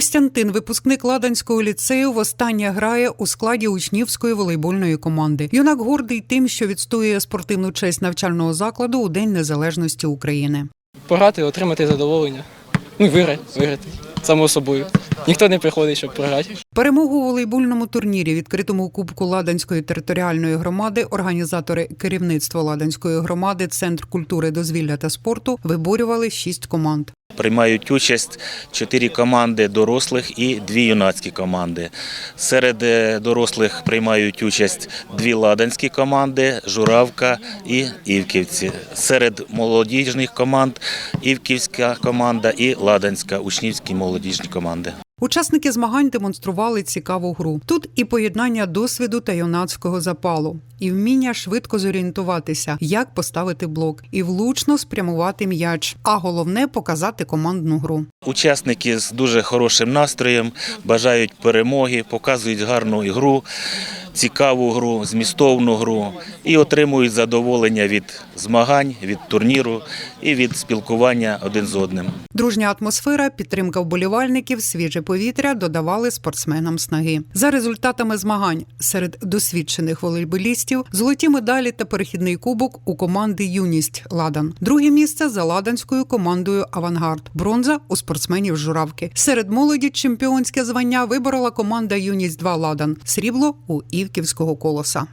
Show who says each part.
Speaker 1: Костянтин, випускник Ладанського ліцею, востаннє грає у складі учнівської волейбольної команди. Юнак гордий тим, що відстоює спортивну честь навчального закладу у День Незалежності України.
Speaker 2: Пограти, отримати задоволення. Ну виграти, виграти. Само собою. Ніхто не приходить, щоб програти.
Speaker 1: Перемогу у волейбольному турнірі, відкритому кубку Ладанської територіальної громади, організатори керівництва Ладанської громади, Центр культури, дозвілля та спорту виборювали шість команд.
Speaker 3: Приймають участь чотири команди дорослих і дві юнацькі команди. Серед е, дорослих приймають участь дві ладанські команди Журавка і Івківці. Серед молодіжних команд Івківська команда і Ладанська учнівські молодіжні команди.
Speaker 1: Учасники змагань демонстрували цікаву гру. Тут і поєднання досвіду та юнацького запалу, і вміння швидко зорієнтуватися, як поставити блок, і влучно спрямувати м'яч. А головне показати командну гру.
Speaker 3: Учасники з дуже хорошим настроєм бажають перемоги, показують гарну ігру, цікаву гру, змістовну гру і отримують задоволення від змагань, від турніру і від спілкування один з одним.
Speaker 1: Дружня атмосфера, підтримка вболівальників, свіже повітря додавали спортсменам снаги. За результатами змагань серед досвідчених волейболістів золоті медалі та перехідний кубок у команди Юність Ладан. Друге місце за ладанською командою Авангард. Бронза у спортсменів журавки. Серед молоді чемпіонське звання виборола команда Юність 2 Ладан. Срібло у Івківського колоса.